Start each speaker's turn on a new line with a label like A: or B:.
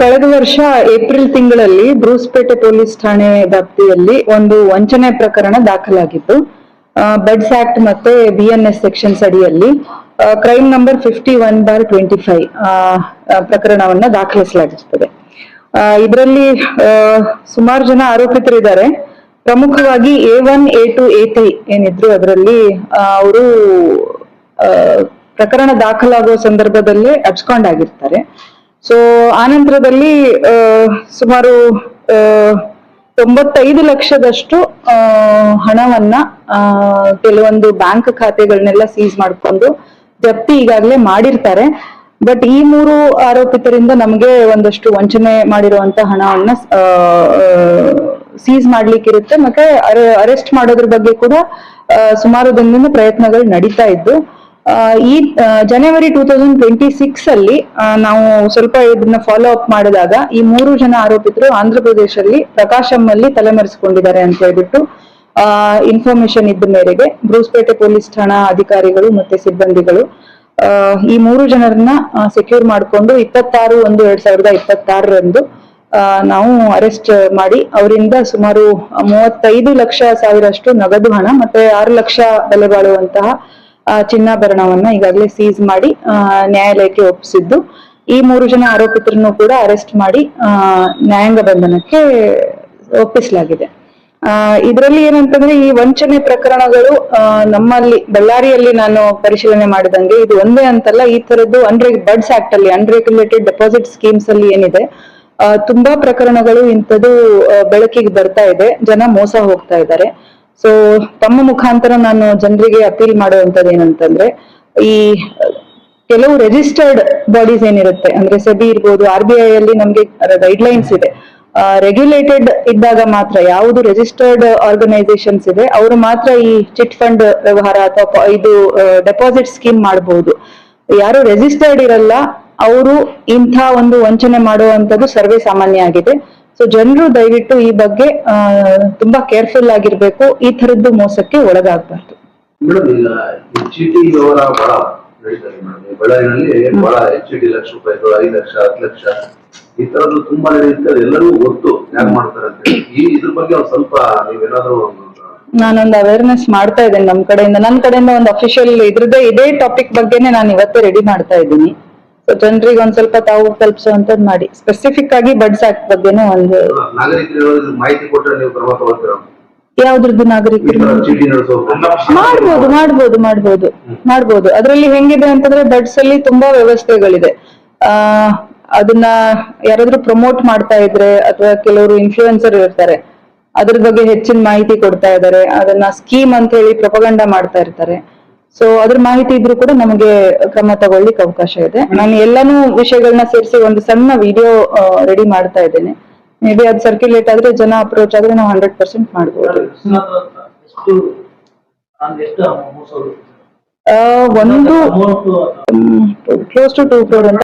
A: ಕಳೆದ ವರ್ಷ ಏಪ್ರಿಲ್ ತಿಂಗಳಲ್ಲಿ ಬ್ರೂಸ್ಪೇಟೆ ಪೊಲೀಸ್ ಠಾಣೆ ವ್ಯಾಪ್ತಿಯಲ್ಲಿ ಒಂದು ವಂಚನೆ ಪ್ರಕರಣ ದಾಖಲಾಗಿತ್ತು. ಬಡ್ಸ್ ಆಕ್ಟ್ ಮತ್ತೆ ಬಿಎನ್ಎಸ್ ಸೆಕ್ಷನ್ಸ್ ಅಡಿಯಲ್ಲಿ crime number fifty one bar twenty five ಪ್ರಕರಣವನ್ನ ದಾಖಲಿಸಲಾಗಿರ್ತದೆ. ಇದರಲ್ಲಿ ಸುಮಾರು ಜನ ಆರೋಪಿತರಿದ್ದಾರೆ. ಪ್ರಮುಖವಾಗಿ A one A two A three ಏನಿದ್ರು ಅದರಲ್ಲಿ ಅವರು ಪ್ರಕರಣ ದಾಖಲಾಗುವ ಸಂದರ್ಭದಲ್ಲೇ ಅಬ್ಸ್ಕಾಂಡ್ ಆಗಿರ್ತಾರೆ. ಸೊ ಆನಂತರದಲ್ಲಿ ಸುಮಾರು ತೊಂಬತ್ತೈದು ಲಕ್ಷದಷ್ಟು ಹಣವನ್ನ ಕೆಲವೊಂದು ಬ್ಯಾಂಕ್ ಖಾತೆಗಳನ್ನೆಲ್ಲ ಸೀಸ್ ಮಾಡಿಕೊಂಡು ಜಪ್ತಿ ಈಗಾಗಲೇ ಮಾಡಿರ್ತಾರೆ. ಬಟ್ ಈ ಮೂರು ಆರೋಪಿತರಿಂದ ನಮಗೆ ಒಂದಷ್ಟು ವಂಚನೆ ಮಾಡಿರುವಂತ ಹಣವನ್ನ ಸೀಸ್ ಮಾಡ್ಲಿಕ್ಕಿರುತ್ತೆ. ಮತ್ತೆ ಅರೆಸ್ಟ್ ಮಾಡೋದ್ರ ಬಗ್ಗೆ ಕೂಡ ಸುಮಾರು ದಿನದಿಂದ ಪ್ರಯತ್ನಗಳು ನಡೀತಾ ಇದ್ದು. ಈ ಜನವರಿ ಟೂ ತೌಸಂಡ್ ಟ್ವೆಂಟಿ ಸಿಕ್ಸ್ ಅಲ್ಲಿ ನಾವು ಸ್ವಲ್ಪ ಇದನ್ನ ಫಾಲೋ ಅಪ್ ಮಾಡಿದಾಗ ಈ ಮೂರು ಜನ ಆರೋಪಿತರು ಆಂಧ್ರ ಪ್ರದೇಶದಲ್ಲಿ ಪ್ರಕಾಶಂ ಅಲ್ಲಿ ತಲೆಮರೆಸಿಕೊಂಡಿದ್ದಾರೆ ಅಂತ ಹೇಳ್ಬಿಟ್ಟು ಇನ್ಫಾರ್ಮೇಶನ್ ಇದ್ದ ಮೇರೆಗೆ ಬ್ರೂಸ್ಪೇಟೆ ಪೊಲೀಸ್ ಠಾಣಾ ಅಧಿಕಾರಿಗಳು ಮತ್ತೆ ಸಿಬ್ಬಂದಿಗಳು ಈ ಮೂರು ಜನರನ್ನ ಸೆಕ್ಯೂರ್ ಮಾಡಿಕೊಂಡು ಇಪ್ಪತ್ತಾರು ಒಂದು ಎರಡ್ ಸಾವಿರದ ಇಪ್ಪತ್ತಾರರಂದು ನಾವು ಅರೆಸ್ಟ್ ಮಾಡಿ ಅವರಿಂದ ಸುಮಾರು ಮೂವತ್ತೈದು ಲಕ್ಷ ಸಾವಿರಷ್ಟು ನಗದು ಹಣ ಮತ್ತೆ ಆರು ಲಕ್ಷ ಬೆಲೆ ಬಾಳುವಂತಹ ಚಿನ್ನಾಭರಣವನ್ನ ಈಗಾಗಲೇ ಸೀಸ್ ಮಾಡಿ ನ್ಯಾಯಾಲಯಕ್ಕೆ ಒಪ್ಪಿಸಿದ್ದು. ಈ ಮೂರು ಜನ ಆರೋಪಿತರನ್ನು ಕೂಡ ಅರೆಸ್ಟ್ ಮಾಡಿ ನ್ಯಾಯಾಂಗ ಬಂಧನಕ್ಕೆ ಒಪ್ಪಿಸಲಾಗಿದೆ. ಇದರಲ್ಲಿ ಏನಂತಂದ್ರೆ ಈ ವಂಚನೆ ಪ್ರಕರಣಗಳು ನಮ್ಮಲ್ಲಿ, ಬಳ್ಳಾರಿಯಲ್ಲಿ ನಾನು ಪರಿಶೀಲನೆ ಮಾಡಿದಂಗೆ ಇದು ಒಂದೇ ಅಂತಲ್ಲ, ಈ ತರದ್ದು ಅನ್ರೆ ಬಡ್ಸ್ ಆಕ್ಟ್ ಅಲ್ಲಿ ಅನ್ರೆಗ್ಯುಲೇಟೆಡ್ ಡೆಪಾಸಿಟ್ ಸ್ಕೀಮ್ಸ್ ಅಲ್ಲಿ ಏನಿದೆ ತುಂಬಾ ಪ್ರಕರಣಗಳು ಇಂಥದ್ದು ಬೆಳಕಿಗೆ ಬರ್ತಾ ಇದೆ, ಜನ ಮೋಸ ಹೋಗ್ತಾ ಇದ್ದಾರೆ. ಸೊ ತಮ್ಮ ಮುಖಾಂತರ ನಾನು ಜನರಿಗೆ ಅಪೀಲ್ ಮಾಡುವಂತದ್ದು ಏನಂತಂದ್ರೆ, ಈ, ಕೆಲವು ರೆಜಿಸ್ಟರ್ಡ್ ಬಾಡೀಸ್ ಏನಿರುತ್ತೆ, ಅಂದ್ರೆ ಸೆಬಿ ಇರ್ಬೋದು ಆರ್ ಬಿ ಐ ಅಲ್ಲಿ ನಮ್ಗೆ ಗೈಡ್ಲೈನ್ಸ್ ಇದೆ. ರೆಗ್ಯುಲೇಟೆಡ್ ಇದ್ದಾಗ ಮಾತ್ರ ಯಾವುದು ರೆಜಿಸ್ಟರ್ಡ್ ಆರ್ಗನೈಸೇಷನ್ಸ್ ಇದೆ, ಅವರು ಮಾತ್ರ ಈ ಚಿಟ್ ಫಂಡ್ ವ್ಯವಹಾರ ಅಥವಾ ಇದು ಡೆಪಾಸಿಟ್ ಸ್ಕೀಮ್ ಮಾಡಬಹುದು ಯಾರು ರೆಜಿಸ್ಟರ್ಡ್ ಇರಲ್ಲ, ಅವರು ಇಂಥ ಒಂದು ವಂಚನೆ ಮಾಡುವಂತದ್ದು ಸರ್ವೇ ಸಾಮಾನ್ಯ ಆಗಿದೆ. ಸೊ ಜನರು ದಯವಿಟ್ಟು ಈ ಬಗ್ಗೆ ತುಂಬಾ ಕೇರ್ಫುಲ್ ಆಗಿರ್ಬೇಕು. ಈ ತರದ್ದು ಮೋಸಕ್ಕೆ ಒಳಗಾಗಬಾರ್ದು.
B: ಮೇಡಮ್ ಈಗ ಈ ಚೀಟಿ ವ್ಯವಹಾರ ಬಹಳ ನಡೀತಾರೆ ಮೇಡಮ್ ಈ ಬಳ್ಳಾರಿನಲ್ಲಿ ಬಹಳ ಹೆಚ್ಚು ಡಿ ಲಕ್ಷ ರೂಪಾಯಿಗಳು ಐದು ಲಕ್ಷ ಹತ್ತು ಲಕ್ಷ. ಈ ತರದ್ದು ತುಂಬಾ ನಡೆಯುತ್ತೆ ಅದು ಎಲ್ಲರಿಗೂ ಗೊತ್ತು ಯಾರು ಮಾಡ್ತಾರೆ ಅಂತ ಹೇಳಿ. ಈ ಇದ್ರ ಬಗ್ಗೆ ಒಂದ್ ಸ್ವಲ್ಪ ನೀವೇನಾದ್ರೂ ಒಂದು
A: ನಾನೊಂದು ಅವೇರ್ನೆಸ್ ಮಾಡ್ತಾ ಇದ್ದೇನೆ ನಮ್ ಕಡೆಯಿಂದ. ನನ್ನ ಕಡೆಯಿಂದ ಒಂದು ಅಫಿಷಿಯಲ್ ಇದ್ರದ್ದೇ ಇದೇ ಟಾಪಿಕ್ ಬಗ್ಗೆನೇ ನಾನು ಇವತ್ತೇ ರೆಡಿ ಮಾಡ್ತಾ ಇದ್ದೀನಿ. ಜನರಿಗೆ ಒಂದ್ ಸ್ವಲ್ಪ ತಾವು ತಲುಪಿಸುವಂತದ್ ಮಾಡಿ. ಸ್ಪೆಸಿಫಿಕ್ ಆಗಿ ಬಡ್ಸ್ ಆಕ್ಟ್ ಬಗ್ಗೆನೂ ಒಂದು
B: ನಾಗರಿಕರು ಮಾಹಿತಿ ಕೊಟ್ಟರೆ ನೀವು ಕ್ರಮ ತಗೊಳ್ತೀರ?
A: ಯಾವ್ದ್ರದ್ದು ನಾಗರಿಕರು? ಮಾಡ್ಬೋದು ಮಾಡ್ಬೋದು ಮಾಡ್ಬೋದು ಮಾಡ್ಬೋದು. ಅದ್ರಲ್ಲಿ ಹೆಂಗಿದೆ ಅಂತಂದ್ರೆ ಬಡ್ಸ್ ಅಲ್ಲಿ ತುಂಬಾ ವ್ಯವಸ್ಥೆಗಳಿದೆ. ಆ ಅದನ್ನ ಯಾರಾದ್ರೂ ಪ್ರಮೋಟ್ ಮಾಡ್ತಾ ಇದ್ರೆ ಅಥವಾ ಕೆಲವರು ಇನ್ಫ್ಲೂಯೆನ್ಸರ್ ಇರ್ತಾರೆ ಅದ್ರ ಬಗ್ಗೆ ಹೆಚ್ಚಿನ ಮಾಹಿತಿ ಕೊಡ್ತಾ ಇದ್ದಾರೆ. ಅದನ್ನ ಸ್ಕೀಮ್ ಅಂತ ಹೇಳಿ ಪ್ರಪಗಂಡ ಮಾಡ್ತಾ ಇರ್ತಾರೆ. ಸೊ ಅದ್ರ ಮಾಹಿತಿ ಇದ್ರೂ ಕೂಡ ನಮಗೆ ಕ್ರಮ ತಗೊಳ್ಳಿಕ್ಕೆ ಅವಕಾಶ ಇದೆ. ನಾನು ಎಲ್ಲಾನು ವಿಷಯಗಳನ್ನ ಸೇರಿಸಿ ಒಂದು ಸಣ್ಣ ವಿಡಿಯೋ ರೆಡಿ ಮಾಡ್ತಾ ಇದ್ದೇನೆ. ಮೇ ಬಿ ಅದು ಸರ್ಕ್ಯುಲೇಟ್ ಆದ್ರೆ ಜನ ಅಪ್ರೋಚ್ ಆದ್ರೆ ನಾವು ಹಂಡ್ರೆಡ್ ಪರ್ಸೆಂಟ್ ಮಾಡ್ಬೋದು. ಒಂದು ಕ್ಲೋಸ್ ಟು ಟೂ ಕ್ರೋರ್ ಅಂತ.